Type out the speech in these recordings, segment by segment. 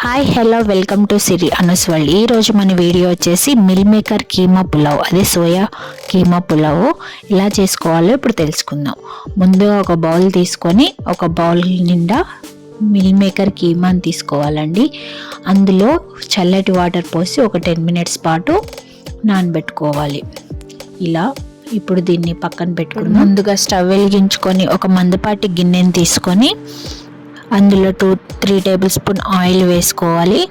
Hi hello welcome to Siri Anas world ఈరోజు మన video వచ్చేసి మిల్ మేకర్ కీమా పులావ్. అదే సోయా కీమా పులావ్. ఎలా చేసుకోవాలో ఇప్పుడు తెలుసుకుందాం. ముందుగా ఒక బౌల్ తీసుకొని ఒక బౌల్ నిండా మిల్ మేకర్ కీమాని తీసుకోవాలండి. అందులో చల్లటి వాటర్ పోసి ఒక టెన్ మినిట్స్ పాటు నానబెట్టుకోవాలి. ఇలా ఇప్పుడు దీన్ని పక్కన పెట్టుకుని ముందుగా స్టవ్ వెలిగించుకొని ఒక మందపాటి గిన్నెని తీసుకొని అందులో two three tablespoon oil వేసుకోవాలి.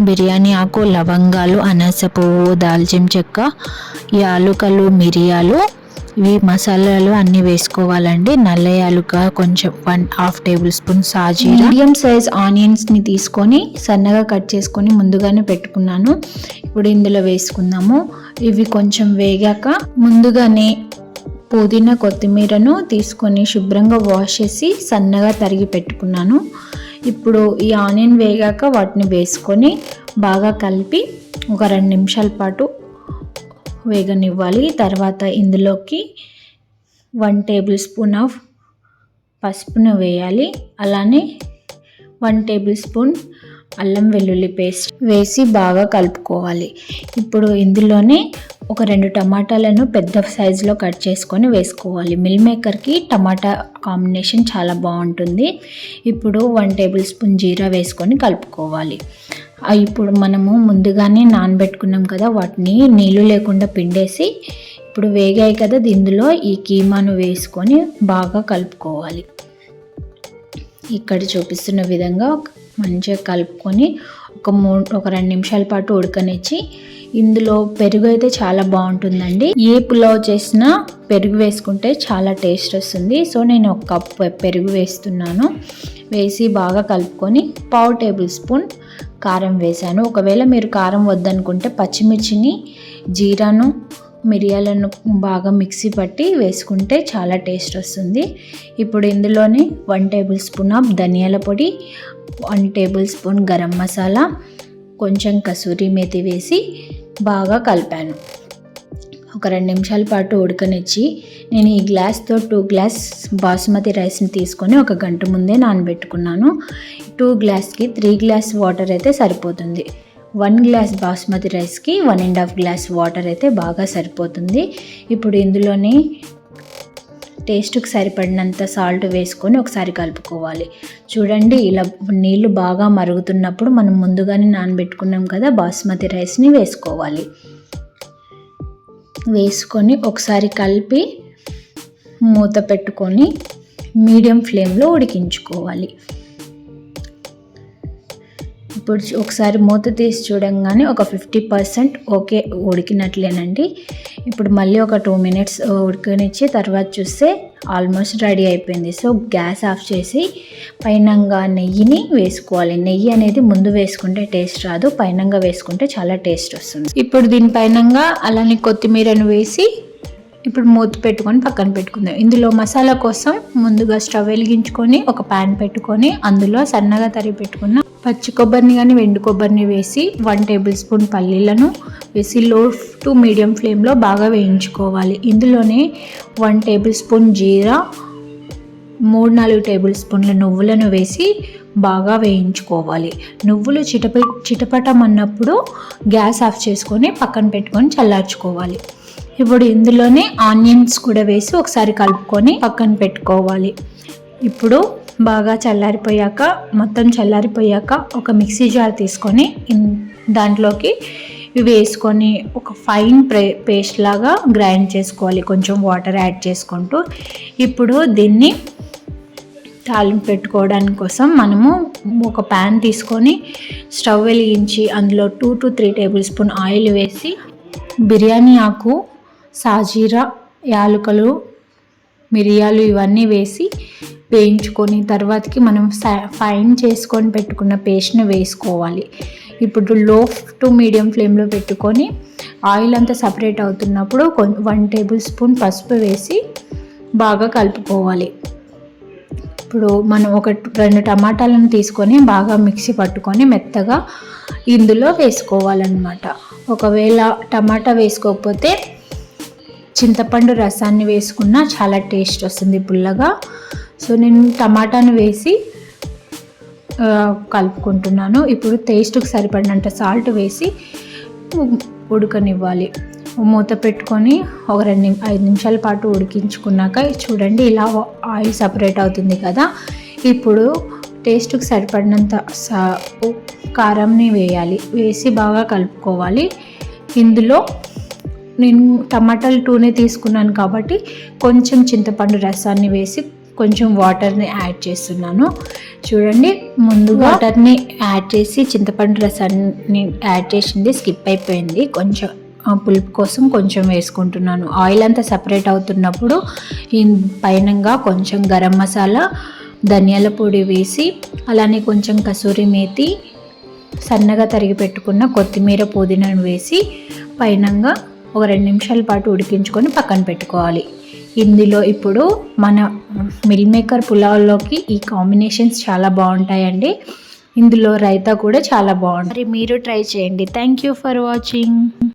బిర్యానీ ఆకు లవంగాలు అనాస పువ్వు దాల్చిన చెక్క యాలుకలు మిరియాలు. ఇవి మసాలాలు అన్నీ వేసుకోవాలండి. నల్ల యాలుక కొంచెం వన్ హాఫ్ టేబుల్ స్పూన్ సాజీ మీడియం సైజ్ ఆనియన్స్ని తీసుకొని సన్నగా కట్ చేసుకొని ముందుగానే పెట్టుకున్నాను. ఇప్పుడు ఇందులో వేసుకుందాము. ఇవి కొంచెం వేగాక ముందుగానే పుదీనా కొత్తిమీరను తీసుకొని శుభ్రంగా వాష్ చేసి సన్నగా తరిగి పెట్టుకున్నాను. ఇప్పుడు ఈ ఆనియన్ వేగాక వాటిని వేసుకొని బాగా కలిపి ఒక రెండు నిమిషాల పాటు వేగనివ్వాలి. తర్వాత ఇందులోకి వన్ టేబుల్ స్పూన్ ఆఫ్ పసుపును వేయాలి. అలానే వన్ టేబుల్ స్పూన్ అల్లం వెల్లుల్లి పేస్ట్ వేసి బాగా కలుపుకోవాలి. ఇప్పుడు ఇందులోనే ఒక రెండు టమాటాలను పెద్ద సైజులో కట్ చేసుకొని వేసుకోవాలి. మిల్ మేకర్కి టమాటా కాంబినేషన్ చాలా బాగుంటుంది. ఇప్పుడు వన్ టేబుల్ స్పూన్ జీరా వేసుకొని కలుపుకోవాలి. ఇప్పుడు మనము ముందుగానే నానబెట్టుకున్నాం కదా వాటిని నీళ్ళు లేకుండా పిండేసి ఇప్పుడు వేగాయి కదా ఇందులో ఈ కీమాను వేసుకొని బాగా కలుపుకోవాలి. ఇక్కడ చూపిస్తున్న విధంగా మంచిగా కలుపుకొని ఒక మూడు ఒక రెండు నిమిషాల పాటు ఉడకనిచ్చి ఇందులో పెరుగు అయితే చాలా బాగుంటుందండి. ఏ పులావ్ చేసినా పెరుగు వేసుకుంటే చాలా టేస్ట్ వస్తుంది. సో నేను ఒక కప్ పెరుగు వేస్తున్నాను. వేసి బాగా కలుపుకొని పావు టేబుల్ స్పూన్ కారం వేసాను. ఒకవేళ మీరు కారం వద్దనుకుంటే పచ్చిమిర్చిని జీరాను మిరియాలను బాగా మిక్సీ పట్టి వేసుకుంటే చాలా టేస్ట్ వస్తుంది. ఇప్పుడు ఇందులోనే వన్ టేబుల్ స్పూన్ ఆఫ్ ధనియాల పొడి one tablespoon garam masala కొంచెం కసూరి మేతి వేసి బాగా కలిపాను. ఒక రెండు నిమిషాల పాటు ఉడకనిచ్చి నేను ఈ గ్లాస్తో టూ గ్లాస్ బాస్మతి రైస్ని తీసుకొని ఒక గంట ముందే నానబెట్టుకున్నాను. టూ గ్లాస్కి త్రీ గ్లాస్ వాటర్ అయితే సరిపోతుంది. వన్ గ్లాస్ బాస్మతి రైస్కి one and half glass water అయితే బాగా సరిపోతుంది. ఇప్పుడు ఇందులోనే టేస్ట్కి సరిపడినంత సాల్ట్ వేసుకొని ఒకసారి కలుపుకోవాలి. చూడండి ఇలా నీళ్ళు బాగా మరుగుతున్నప్పుడు మనం ముందుగానే నానబెట్టుకున్నాం కదా బాస్మతి రైస్ని వేసుకోవాలి. వేసుకొని ఒకసారి కలిపి మూత పెట్టుకొని మీడియం ఫ్లేమ్లో ఉడికించుకోవాలి. ఇప్పుడు ఒకసారి మూత తీసి చూడంగానే ఒక ఫిఫ్టీ పర్సెంట్ ఓకే ఉడికినట్లేనండి. ఇప్పుడు మళ్ళీ ఒక టూ మినిట్స్ ఉడకనిచ్చి తర్వాత చూస్తే ఆల్మోస్ట్ రెడీ అయిపోయింది. సో గ్యాస్ ఆఫ్ చేసి పైనంగా నెయ్యిని వేసుకోవాలి. నెయ్యి అనేది ముందు వేసుకుంటే టేస్ట్ రాదు పైనంగా వేసుకుంటే చాలా టేస్ట్ వస్తుంది. ఇప్పుడు దీని పైనంగా అలానే కొత్తిమీరను వేసి ఇప్పుడు మూత పెట్టుకొని పక్కన పెట్టుకుందాం. ఇందులో మసాలా కోసం ముందుగా స్టవ్ వెలిగించుకొని ఒక ప్యాన్ పెట్టుకొని అందులో సన్నగా తరిగి పెట్టుకున్న పచ్చి కొబ్బరిని కానీ వెండి కొబ్బరిని వేసి వన్ టేబుల్ స్పూన్ పల్లీలను వేసి లో టు మీడియం ఫ్లేమ్లో బాగా వేయించుకోవాలి. ఇందులోనే వన్ టేబుల్ స్పూన్ జీరా మూడు నాలుగు టేబుల్ స్పూన్ల నువ్వులను వేసి బాగా వేయించుకోవాలి. నువ్వులు చిటప చిటపటం అన్నప్పుడు గ్యాస్ ఆఫ్ చేసుకొని పక్కన పెట్టుకొని చల్లార్చుకోవాలి. ఇప్పుడు ఇందులోనే ఆనియన్స్ కూడా వేసి ఒకసారి కలుపుకొని పక్కన పెట్టుకోవాలి. ఇప్పుడు బాగా చల్లారిపోయాక మొత్తం చల్లారిపోయాక ఒక మిక్సీ జార్ తీసుకొని దాంట్లోకి ఇవి వేసుకొని ఒక ఫైన్ ప్రే పేస్ట్ లాగా గ్రైండ్ చేసుకోవాలి. కొంచెం వాటర్ యాడ్ చేసుకుంటూ. ఇప్పుడు దీన్ని తాలింపు పెట్టుకోవడానికి కోసం మనము ఒక ప్యాన్ తీసుకొని స్టవ్ వెలిగించి అందులో two to three tablespoon oil వేసి బిర్యానీ ఆకు సాజీరా యాలుకలు మిరియాలు ఇవన్నీ వేసి వేయించుకొని తర్వాతకి మనం ఫైన్ చేసుకొని పెట్టుకున్న పేస్ట్ని వేసుకోవాలి. ఇప్పుడు లో టు మీడియం ఫ్లేమ్లో పెట్టుకొని ఆయిల్ అంతా సపరేట్ అవుతున్నప్పుడు వన్ టేబుల్ స్పూన్ పసుపు వేసి బాగా కలుపుకోవాలి. ఇప్పుడు మనం ఒక రెండు టమాటాలను తీసుకొని బాగా మిక్సీ పట్టుకొని మెత్తగా ఇందులో వేసుకోవాలన్నమాట. ఒకవేళ టమాటా వేసుకోకపోతే చింతపండు రసాన్ని వేసుకున్నా చాలా టేస్ట్ వస్తుంది పుల్లగా. సో నేను టమాటాను వేసి కలుపుకుంటున్నాను. ఇప్పుడు టేస్ట్కి సరిపడినంత సాల్ట్ వేసి ఉడకనివ్వాలి. మూత పెట్టుకొని ఒక రెండు ఐదు నిమిషాల పాటు ఉడికించుకున్నాక చూడండి ఇలా ఆయిల్ సపరేట్ అవుతుంది కదా. ఇప్పుడు టేస్ట్కి సరిపడినంత కారంని వేయాలి. వేసి బాగా కలుపుకోవాలి. ఇందులో నేను టమాటాలు టూనే తీసుకున్నాను కాబట్టి కొంచెం చింతపండు రసాన్ని వేసి కొంచెం వాటర్ని యాడ్ చేస్తున్నాను. చూడండి ముందుగా వాటర్ని యాడ్ చేసి చింతపండు రసాన్ని యాడ్ చేసింది స్కిప్ అయిపోయింది. కొంచెం పులుపు కోసం కొంచెం వేసుకుంటున్నాను. ఆయిల్ అంతా సపరేట్ అవుతున్నప్పుడు ఈ పైనంగా కొంచెం గరం మసాలా ధనియాల పొడి వేసి అలానే కొంచెం కసూరి మేతి సన్నగా తరిగి పెట్టుకున్న కొత్తిమీర పుదీనాను వేసి పైనంగా ఒక రెండు నిమిషాల పాటు ఉడికించుకొని పక్కన పెట్టుకోవాలి. ఇందులో ఇప్పుడు మన మిల్ మేకర్ పులావ్లోకి ఈ కాంబినేషన్స్ చాలా బాగుంటాయండి. ఇందులో రైతా కూడా చాలా బాగుంటుంది. మీరు ట్రై చేయండి. Thank you for watching.